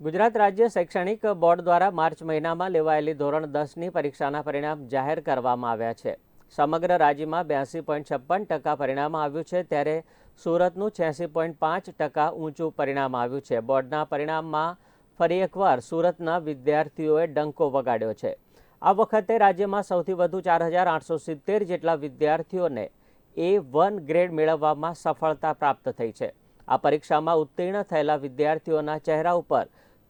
ગુજરાત રાજ્ય શૈક્ષણિક બોર્ડ દ્વારા માર્ચ મહિનામાં લેવાયેલી ધોરણ દસની પરીક્ષાના પરિણામ જાહેર કરવામાં આવ્યા છે. સમગ્ર રાજ્યમાં બ્યાસી પોઈન્ટ છપ્પન ટકા પરિણામ આવ્યું છે, ત્યારે સુરતનું છ્યાસી પોઈન્ટ પાંચ ટકા ઊંચું પરિણામ આવ્યું છે. બોર્ડના પરિણામમાં ફરી એકવાર સુરતના વિદ્યાર્થીઓએ ડંકો વગાડ્યો છે. આ વખતે રાજ્યમાં સૌથી વધુ ચાર હજાર આઠસો સિત્તેર જેટલા વિદ્યાર્થીઓને એ વન ગ્રેડ મેળવવામાં સફળતા પ્રાપ્ત થઈ છે. આ પરીક્ષામાં ઉત્તીર્ણ થયેલા વિદ્યાર્થીઓના ચહેરા ઉપર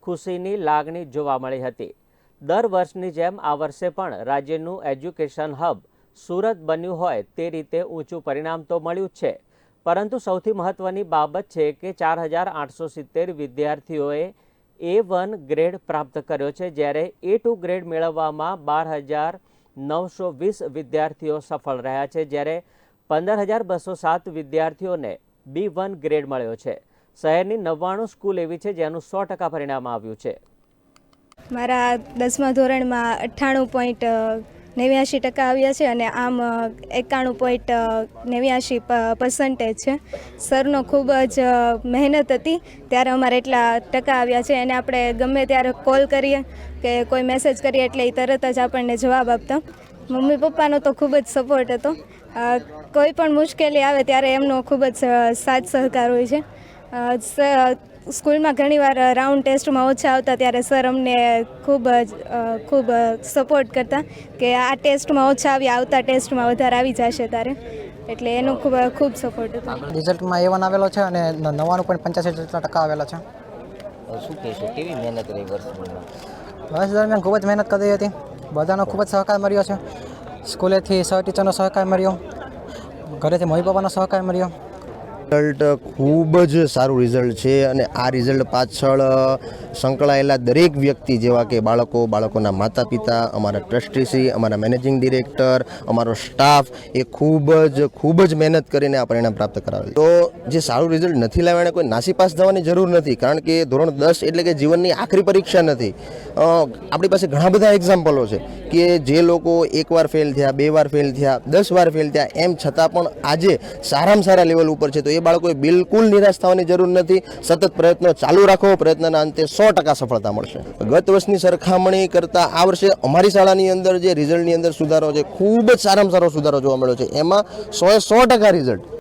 ખુશીની લાગણી જોવા મળી હતી. દર વર્ષની જેમ આ વર્ષે પણ રાજ્યનું એજ્યુકેશન હબ સુરત બન્યું હોય તે રીતે ઊંચું પરિણામ તો મળ્યું જ છે. પરંતુ સૌથી મહત્વની બાબત છે કે ચાર હજાર આઠસો સિત્તેર વિદ્યાર્થીઓએ એ વન ગ્રેડ પ્રાપ્ત કર્યો છે, જ્યારે એ ટુ ગ્રેડ મેળવવામાં બાર હજાર નવસો વીસ વિદ્યાર્થીઓ સફળ રહ્યા છે, જ્યારે પંદર હજાર બસો સાત વિદ્યાર્થીઓને બી વન ગ્રેડ મળ્યો છે. શહેરની નવ્વાણું સ્કૂલ એવી છે જેનું સો ટકા પરિણામ આવ્યું છે. મારા દસમા ધોરણમાં અઠ્ઠાણું પોઈન્ટ નેવ્યાશી ટકા આવ્યા છે અને આમ એકાણું પોઈન્ટ નેવ્યાશી પર્સન્ટેજ છે. સરનો ખૂબ જ મહેનત હતી ત્યારે અમારે એટલા ટકા આવ્યા છે એને આપણે ગમે ત્યારે કોલ કરીએ કે કોઈ મેસેજ કરીએ એટલે એ તરત જ આપણને જવાબ આપતા. મમ્મી પપ્પાનો તો ખૂબ જ સપોર્ટ હતો. કોઈ પણ મુશ્કેલી આવે ત્યારે એમનો ખૂબ જ સાથ સહકાર હોય છે. સ્કૂલમાં ઘણીવાર રાઉન્ડ ટેસ્ટમાં ઓછા આવતા ત્યારે સર અમને ખૂબ જ ખૂબ સપોર્ટ કરતા કે આ ટેસ્ટમાં ઓછા આવ્યા આવતા ટેસ્ટમાં વધારે આવી જશે તારે. એટલે એનો ખૂબ ખૂબ સપોર્ટ હતો. રિઝલ્ટમાં એવન આવેલો છે અને નવાનું નવ્વાણું પોઈન્ટ પંચ્યાસી જેટલા ટકા આવેલા છે. શું કહેશો કેવી મહેનત રહી વર્ષ વર્ષ દરમિયાન ખૂબ જ મહેનત કરી હતી. બધાનો ખૂબ જ સહકાર મળ્યો છે. સ્કૂલેથી સહ ટીચરનો સહકાર મળ્યો. ઘરેથી મમ્મી પપ્પાનો સહકાર મળ્યો. રિઝલ્ટ ખૂબ જ સારું રિઝલ્ટ છે અને આ રિઝલ્ટ પાછળ સંકળાયેલા દરેક વ્યક્તિ જેવા કે બાળકો, બાળકોના માતા પિતા અમારા ટ્રસ્ટીશ્રી અમારા મેનેજિંગ ડિરેક્ટર, અમારો સ્ટાફ એ ખૂબ જ ખૂબ જ મહેનત કરીને આ પરિણામ પ્રાપ્ત કરાવે તો જે સારું રિઝલ્ટ નથી લાવ્યા કોઈ નાસીપાસ થવાની જરૂર નથી, કારણ કે ધોરણ દસ એટલે કે જીવનની આખરી પરીક્ષા નથી. આપણી પાસે ઘણા બધા એક્ઝામ્પલો છે કે જે લોકો એકવાર ફેલ થયા, બે વાર ફેલ થયા, દસ વાર ફેલ થયા, એમ છતાં પણ આજે સારામાં સારા લેવલ ઉપર છે. તો એ બાળકોએ બિલકુલ નિરાશ થવાની જરૂર નથી. સતત પ્રયત્નો ચાલુ રાખો. પ્રયત્નના અંતે સો ટકા સફળતા મળશે. ગત વર્ષની સરખામણી કરતાં આ વર્ષે અમારી શાળાની અંદર જે રિઝલ્ટની અંદર સુધારો છે, ખૂબ જ સારામાં સારો સુધારો જોવા મળ્યો છે. એમાં સોએ સો ટકા રિઝલ્ટ